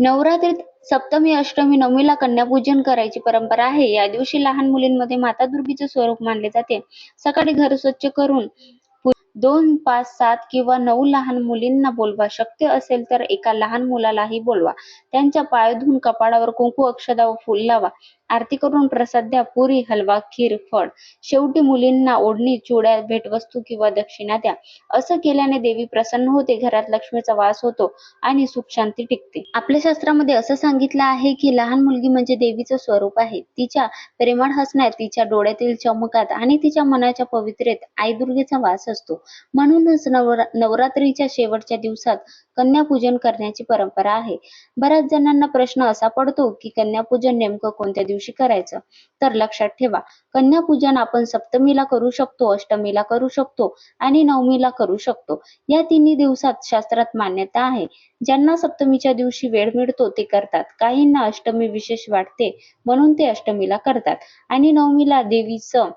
नवरात्रीत सप्तमी, अष्टमी, नवमीला कन्यापूजन करायची परंपरा आहे. या दिवशी लहान मुलींमध्ये माता दुर्गीचे स्वरूप मानले जाते. सकाळी घर स्वच्छ करून दोन, पाच, सात किंवा नऊ लहान मुलींना बोलवा. शक्य असेल तर एका लहान मुलालाही बोलवा. त्यांच्या पाय धुवून कपाळावर कुंकू, अक्षदा व फूल लावा. आरती करून प्रसाद द्या. पुरी, हलवा, खीर, फळ. शेवटी मुलींना ओढणी, चुड्या, भेटवस्तू किंवा दक्षिणा द्या. असं केल्याने देवी प्रसन्न होते, घरात लक्ष्मीचा वास होतो आणि सुख शांती टिकते. आपल्या शास्त्रामध्ये असं सांगितलं आहे की लहान मुलगी म्हणजे देवीचं स्वरूप आहे. तिच्या प्रेमळ हसण्यात, तिच्या डोळ्यातील चमकात आणि तिच्या मनाच्या पवित्रेत आई दुर्गेचा वास असतो. म्हणूनच नवरा नवरात्रीच्या शेवटच्या दिवसात कन्यापूजन करण्याची परंपरा आहे. बऱ्याच जणांना प्रश्न असा पडतो की कन्यापूजन नेमकं कोणत्या दिवशी करायचं? तर लक्षात ठेवा, कन्यापूजन आपण सप्तमीला करू शकतो, अष्टमीला करू शकतो आणि नवमीला करू शकतो. या तिन्ही दिवसात शास्त्रात मान्यता आहे. ज्यांना सप्तमीच्या दिवशी वेळ मिळतो ते करतात. काहींना अष्टमी विशेष वाटते म्हणून ते अष्टमीला करतात आणि नवमीला देवीचं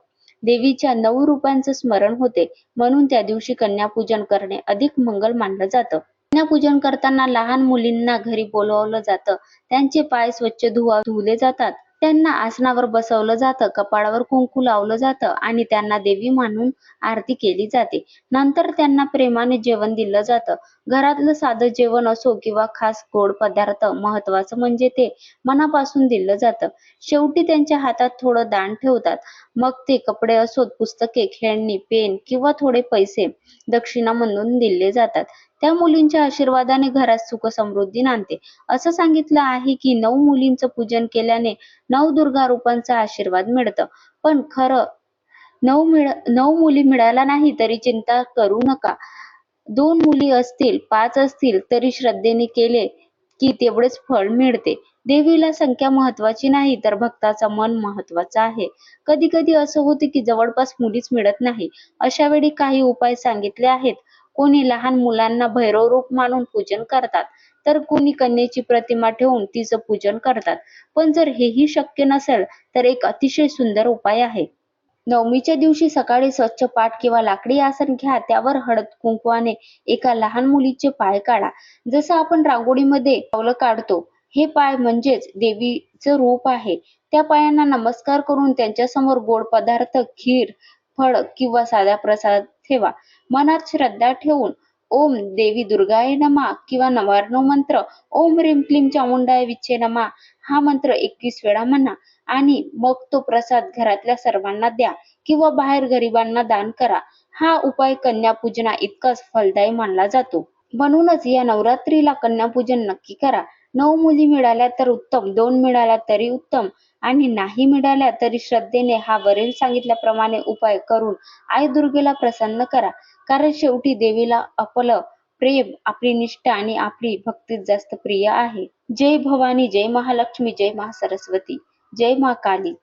देवीच्या नऊ रूपांचं स्मरण होते म्हणून त्या दिवशी कन्यापूजन करणे अधिक मंगल मानलं जातं. कन्यापूजन करताना लहान मुलींना घरी बोलावलं जातं. त्यांचे पाय स्वच्छ धुवा धुवले जातात. त्यांना आसनावर बसवलं जातं, कपाळावर कुंकू लावलं जातं आणि त्यांना देवी मानून आरती केली जाते. नंतर त्यांना प्रेमाने जेवण दिलं जातं. घरातलं साधं जेवण असो किंवा खास गोड पदार्थ, महत्वाचं म्हणजे ते मनापासून दिलं जातं. शेवटी त्यांच्या हातात थोडं दान ठेवतात. मग ते कपडे असोत, पुस्तके, खेळणी, पेन किंवा थोडे पैसे दक्षिणा म्हणून दिले जातात. त्या मुलींच्या आशीर्वादाने घरात सुख समृद्धी नांदते. असं सांगितलं आहे की नऊ मुलींचं पूजन केल्याने नऊ दुर्गा रूपांचा आशीर्वाद मिळतं. पण खरं नऊ मिळ नऊ मुली मिळाला नाही तरी चिंता करू नका. दोन मुली असतील, पाच असतील तरी श्रद्धेने केले की तेवढेच फळ मिळते. देवीला संख्या महत्वाची नाही तर भक्ताचं मन महत्त्वाचं आहे. कधी कधी असं होते की जवळपास मुलीच मिळत नाही. अशा वेळी काही उपाय सांगितले आहेत. कोणी लहान मुलांना भैरव रूप मानून पूजन करतात, तर कोणी कन्येची प्रतिमा ठेवून तिचं पूजन करतात. पण जर हेही शक्य नसेल तर एक अतिशय सुंदर उपाय आहे. नवमीच्या दिवशी सकाळी स्वच्छ पाठ किंवा लाकडी आसन घ्या. त्यावर हळद-कुंकवाने एका लहान मुलीचे पाय काढा. जसं आपण रांगोळीमध्ये पावलं काढतो. हे पाय म्हणजेच देवीचं रूप आहे. त्या पायांना नमस्कार करून त्यांच्यासमोर गोड पदार्थ, खीर, फळ किंवा साधा प्रसाद ठेवा. मनात श्रद्धा ठेवून ओम देवी दुर्गाय नमा किंवा नवार्णव मंत्र ओम रिम क्लीं चामुंडाय विच्छे नमा हा मंत्र एकवीस वेळा म्हणा आणि मग तो प्रसाद घरातल्या सर्वांना द्या किंवा बाहेर गरिबांना दान करा. हा उपाय कन्यापूजना इतकाच फलदायी मानला जातो. म्हणूनच या नवरात्रीला कन्यापूजन नक्की करा. नऊ मुली मिळाल्या तर उत्तम, दोन मिळाल्या तरी उत्तम आणि नाही मिळाल्या तरी श्रद्धेने हा वरील सांगितल्याप्रमाणे उपाय करून आई दुर्गेला प्रसन्न करा. कारण शेवटी देवीला आपलं प्रेम, आपली निष्ठा आणि आपली भक्तीच जास्त प्रिय आहे. जय भवानी, जय महालक्ष्मी, जय महासरस्वती, जय मा काली.